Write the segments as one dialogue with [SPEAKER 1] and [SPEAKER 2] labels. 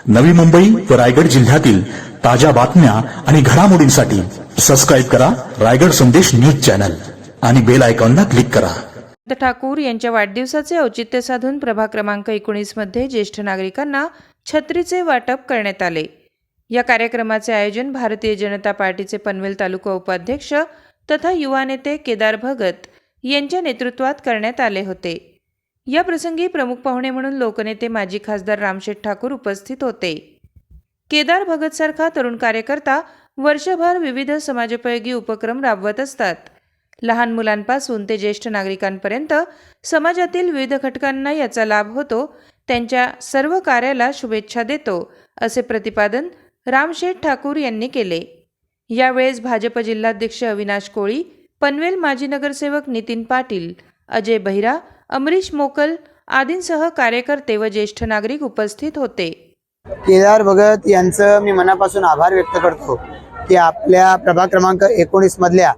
[SPEAKER 1] नवी मुंबई व रायगड जिल्ह्यातील ताज्या बातम्या आणि घडामोडींसाठी सबस्क्राईब करा रायगड संदेश न्यूज चॅनल आणि बेल आयकॉनला क्लिक करा.
[SPEAKER 2] ठाकूर यांच्या वाढदिवसाचे औचित्य साधून प्रभाग क्रमांक एकोणीसमध्ये ज्येष्ठ नागरिकांना छत्रीचे वाटप करण्यात आले. या कार्यक्रमाचे आयोजन भारतीय जनता पार्टीचे पनवेल तालुका उपाध्यक्ष तथा युवा नेते केदार भगत यांच्या नेतृत्वात करण्यात आले होते. या प्रसंगी प्रमुख पाहुणे म्हणून लोकनेते माजी खासदार रामशेठ ठाकूर उपस्थित होते. केदार भगतसारखा तरुण कार्यकर्ता वर्षभर विविध समाजोपयोगी उपक्रम राबवत असतात. लहान मुलांपासून ते ज्येष्ठ नागरिकांपर्यंत समाजातील विविध घटकांना याचा लाभ होतो त्यांच्या सर्व कार्याला शुभेच्छा देतो असे प्रतिपादन रामशेठ ठाकूर यांनी केले. यावेळेस भाजप जिल्हाध्यक्ष अविनाश कोळी पनवेल माजी नगरसेवक नितीन पाटील अजय बहिरा अमरीश मोकल आदींसह कार्यकर्ते व ज्येष्ठ नागरिक उपस्थित होते.
[SPEAKER 3] केदार भगत यांचं मी मनापासून आभार व्यक्त करतो की आपल्या प्रभाग क्रमांक एकोणीस मधल्या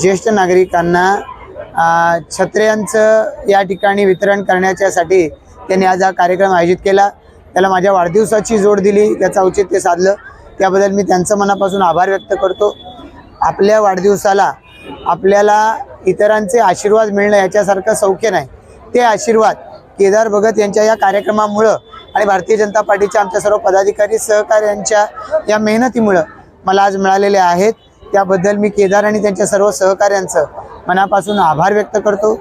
[SPEAKER 3] ज्येष्ठ नागरिकांना छत्र्यांचं या ठिकाणी वितरण करण्याच्यासाठी त्यांनी आज हा कार्यक्रम आयोजित केला. त्याला माझ्या वाढदिवसाची जोड दिली त्याचं औचित्य साधलं. त्याबद्दल मी त्यांचं मनापासून आभार व्यक्त करतो. आपल्या वाढदिवसाला आपल्याला इतरांचे आशीर्वाद मिळणं याच्यासारखं सौख्य नाही. ते आशीर्वाद. केदार भगत यांच्या या कार्यक्रमामुळं आणि भारतीय जनता पार्टीच्या आमच्या सर्व पदाधिकारी सहकाऱ्यांच्या या मेहनतीमुळं मला आज मिळालेले आहेत. त्याबद्दल मी केदार आणि त्यांच्या सर्व सहकाऱ्यांचं मनापासून आभार व्यक्त करतो.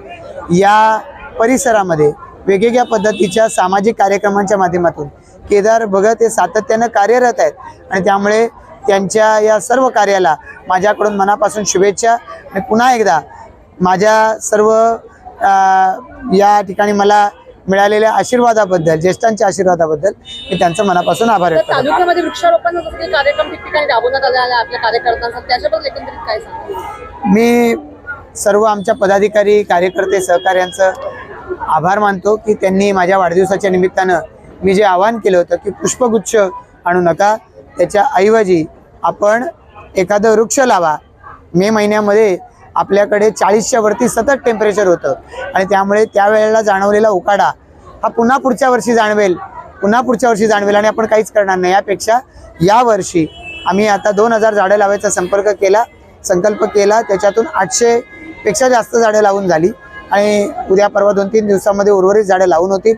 [SPEAKER 3] या परिसरामध्ये वेगवेगळ्या पद्धतीच्या सामाजिक कार्यक्रमांच्या माध्यमातून केदार भगत हे सातत्यानं कार्यरत आहेत आणि त्यामुळे त्यांच्या या सर्व कार्याला माझ्याकडून मनापासून शुभेच्छा आणि पुन्हा एकदा माझ्या सर्व या ठिकाणी मला मिळालेल्या आशीर्वादाबद्दल ज्येष्ठांच्या आशीर्वादाबद्दल मी त्यांचं मनापासून आभार व्यक्त
[SPEAKER 4] तालुक्यामध्ये वृक्षारोपण जसं काही कार्यक्रम ठिकठिकाणी राबवण्यात आले आहे आपल्या कार्यकर्त्यांसाठी त्याच्याबद्दल एकंदरीत काय सांगा
[SPEAKER 3] मी सर्व आमच्या पदाधिकारी कार्यकर्ते सहकाऱ्यांचं आभार मानतो की त्यांनी माझ्या वाढदिवसाच्या निमित्तानं मी जे आवाहन केलं होतं की पुष्पगुच्छ आणू नका त्याच्या ऐवजी आपण एखादं वृक्ष लावा. मे महिन्यामध्ये आपल्याकडे चाळीसच्या वरती सतत टेम्परेचर होतं. आणि त्यामुळे त्यावेळेला जाणवलेला उकाडा हा पुन्हा पुढच्या वर्षी जाणवेल. पुन्हा पुढच्या वर्षी जाणवेल आणि आपण काहीच करणार नाही. यापेक्षा यावर्षी आम्ही आता दोन हजार झाडं लावायचा संपर्क केला संकल्प केला. त्याच्यातून आठशे पेक्षा जास्त झाडं लावून झाली. आणि उद्या परवा दोन तीन दिवसामध्ये उर्वरित झाडं लावून होतील.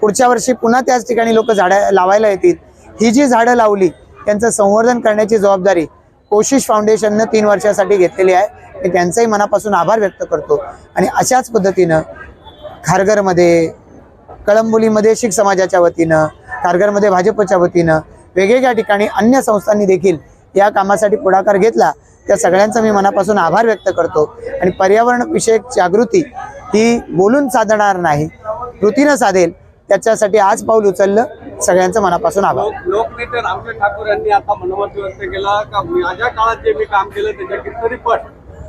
[SPEAKER 3] पुढच्या वर्षी पुन्हा त्याच ठिकाणी लोक झाडं लावायला येतील. ही जी झाडं लावली त्यांचं संवर्धन करण्याची जबाबदारी कोशिश फाउंडेशननं तीन वर्षासाठी घेतलेली आहे. मी त्यांचाही मनापासून आभार व्यक्त करतो. आणि अशाच पद्धतीनं खारघरमध्ये कळंबोलीमध्ये शीख समाजाच्या वतीनं खारघरमध्ये भाजपच्या वतीनं वेगवेगळ्या ठिकाणी अन्य संस्थांनी देखील या कामासाठी पुढाकार घेतला त्या सगळ्यांचा मी मनापासून आभार व्यक्त करतो. आणि पर्यावरणविषयक जागृती ही बोलून साधणार नाही कृतीनं साधेल त्याच्यासाठी आज पाऊल उचललं सगळ्यांचं मनापासून आभार.
[SPEAKER 5] लोकनेते रामदेव ठाकूर यांनी आता मनोमत व्यक्त केला का माझ्या काळात जे मी काम केलं त्याच्या कितीतरी पट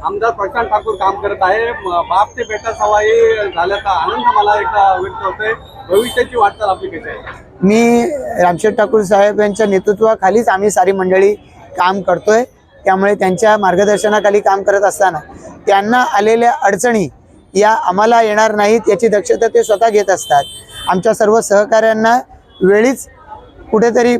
[SPEAKER 5] आमदार प्रशांत ठाकूर काम करत आहे. बाप ते बेटा सवाई झाल्याचा आनंद मला एकदा व्यक्त होतोय. भविष्याची वाटचाल आपली कशी आहे?
[SPEAKER 3] मी रामशेठ ठाकूर साहेब यांच्या नेतृत्वाखालीच आम्ही सारी मंडळी काम करतोय. त्यामुळे त्यांच्या मार्गदर्शनाखाली काम करत असताना त्यांना आलेल्या अडचणी या आम्हाला येणार नाहीत याची दक्षता ते स्वतः घेत असतात. आमच्या सर्व सहकाऱ्यांना वेळीच कुठेतरी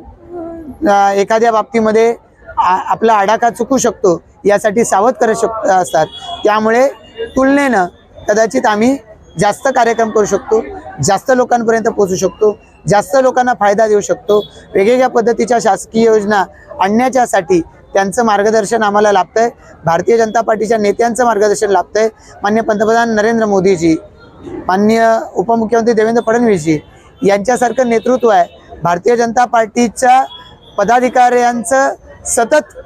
[SPEAKER 3] एखाद्या बाबतीमध्ये आपला आडाखा चुकू शकतो. यासाठी सावध करत शक असतात. त्यामुळे तुलनेनं कदाचित आम्ही जास्त कार्यक्रम करू शकतो जास्त लोकांपर्यंत पोहोचू शकतो जास्त लोकांना फायदा देऊ शकतो. वेगवेगळ्या पद्धतीच्या शासकीय योजना आणण्याच्यासाठी त्यांचं मार्गदर्शन आम्हाला लाभतंय. भारतीय जनता पार्टीच्या नेत्यांचं मार्गदर्शन लाभतंय. मान्य पंतप्रधान नरेंद्र मोदीजी मान्य उपमुख्यमंत्री देवेंद्र फडणवीसजी यांच्यासारखं नेतृत्व आहे. भारतीय जनता पार्टीच्या पदाधिकाऱ्यांचं सतत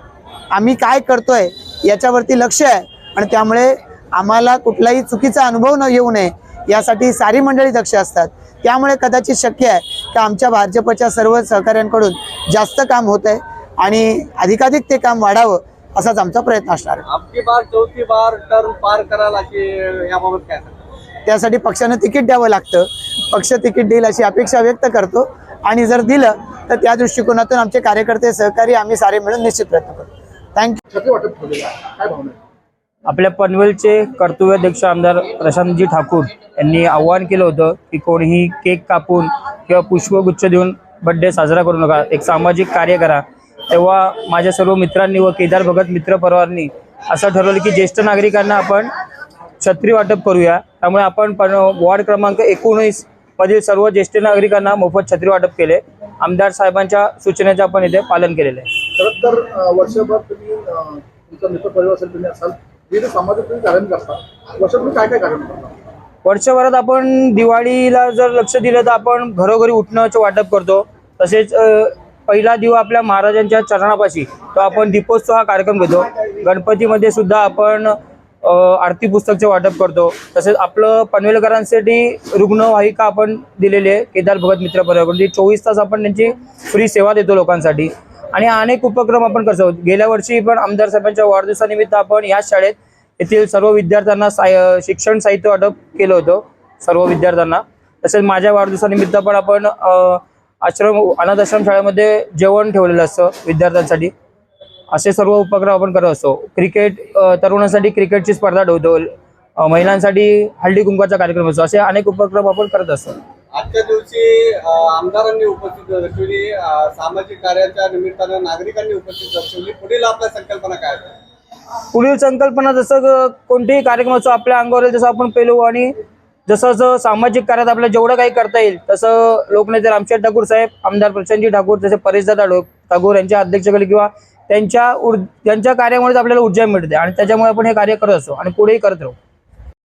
[SPEAKER 3] आम्ही काय करतोय याच्यावरती लक्ष आहे. आणि त्यामुळे आम्हाला कुठलाही चुकीचा अनुभव न येऊ नये यासाठी सारी मंडळी दक्ष असतात. त्यामुळे कदाचित शक्य आहे की आमच्या भाजपच्या सर्व सहकाऱ्यांकडून जास्त काम होत आहे आणि अधिकाधिक ते काम वाढावं असाच आमचा प्रयत्न असणार आहे. त्यासाठी पक्षानं तिकीट द्यावं लागतं. पक्ष तिकीट देईल अशी अपेक्षा व्यक्त करतो. आणि जर दिलं तर त्या दृष्टिकोनातून आमचे कार्यकर्ते सहकारी आम्ही सारे मिळून निश्चित प्रयत्न करतो. थँक्यू
[SPEAKER 6] आपल्या पनवेलचे कर्तव्याध्यक्ष आमदार प्रशांतजी ठाकूर यांनी आवाहन केलं होतं की कोणीही केक कापून किंवा पुष्पगुच्छ देऊन बड्डे साजरा करू नका. एक सामाजिक कार्य करा. तेव्हा माझ्या सर्व मित्रांनी व केदार भगत मित्र परिवारांनी असं ठरवलं की ज्येष्ठ नागरिकांना आपण छत्री वाटप करूया. त्यामुळे आपण पण वॉर्ड क्रमांक एकोणीस मधील सर्व ज्येष्ठ नागरिकांना मोफत छत्री वाटप केले. आमदार साहेबांच्या सूचनेचे आपण इथे पालन केलेलं आहे.
[SPEAKER 7] खरं तर वर्षभर तुम्ही तुमचा मित्र परिवार असेल तुम्ही असाल विविध सामाजिक तुम्ही कार्य करता. वर्षात तुम्ही काय काय कार्य करता?
[SPEAKER 6] वर्षभरात आपण दिवाळीला जर लक्ष दिलं तर आपण घरोघरी उठण्याचं वाटप करतो. तसेच अ, पहिला दिवा आपल्या महाराजांच्या चरणापाशी तो आपण दीपोत्सव हा कार्यक्रम घेतो. गणपतीमध्ये सुद्धा आपण अ, आरती पुस्तकचे वाटप करतो. तसेच आपलं पनवेलकरांसाठी रुग्णवाहिका आपण दिलेली आहे केदार भगत मित्र परिवाराकडून म्हणजे चोवीस तास आपण त्यांची फ्री सेवा देतो लोकांसाठी. आणि अनेक उपक्रम आपण करतो गेल्या वर्षी पण आमदार साहेबांच्या वाढदिवसानिमित्त आपण या शाळेत येथील सर्व विद्यार्थ्यांना साय शिक्षण साहित्य वाटप केलं होतं. सर्व विद्यार्थ्यांना. तसेच माझ्या वाढदिवसानिमित्त पण आपण आश्रम अनाथ आश्रम शाळेमध्ये जेवण ठेवलेलं असतं विद्यार्थ्यांसाठी. असे सर्व उपक्रम आपण करत असतो. क्रिकेट तरुणांसाठी क्रिकेटची स्पर्धा ठेवतो. महिलांसाठी हळदी कुंकाचा कार्यक्रम असतो. असे अनेक उपक्रम आपण करत असतो.
[SPEAKER 5] आजच्या दिवशी आमदारांनी उपस्थित दर्शवली सामाजिक कार्याच्या निमित्तानं नागरिकांनी उपस्थित दर्शवली. पुढील आपल्या संकल्पना काय
[SPEAKER 6] पुढील संकल्पना जसं क- कोणतेही कार्यक्रम असो आपल्या अंगावर येईल तसं आपण पेलू आणि जसं जसं सामाजिक कार्यात आपल्याला जेवढं काही करता येईल तसं लोकनेते रामशेठ ठाकूर साहेब आमदार प्रशांतजी ठाकूर जसे परेशदादा ठा- ठाकूर यांच्या अध्यक्षकडे किंवा त्यांच्या ऊर त्यांच्या कार्यामुळेच आपल्याला ऊर्जा मिळते आणि त्याच्यामुळे आपण हे कार्य करत असतो आणि पुढेही करत राहू.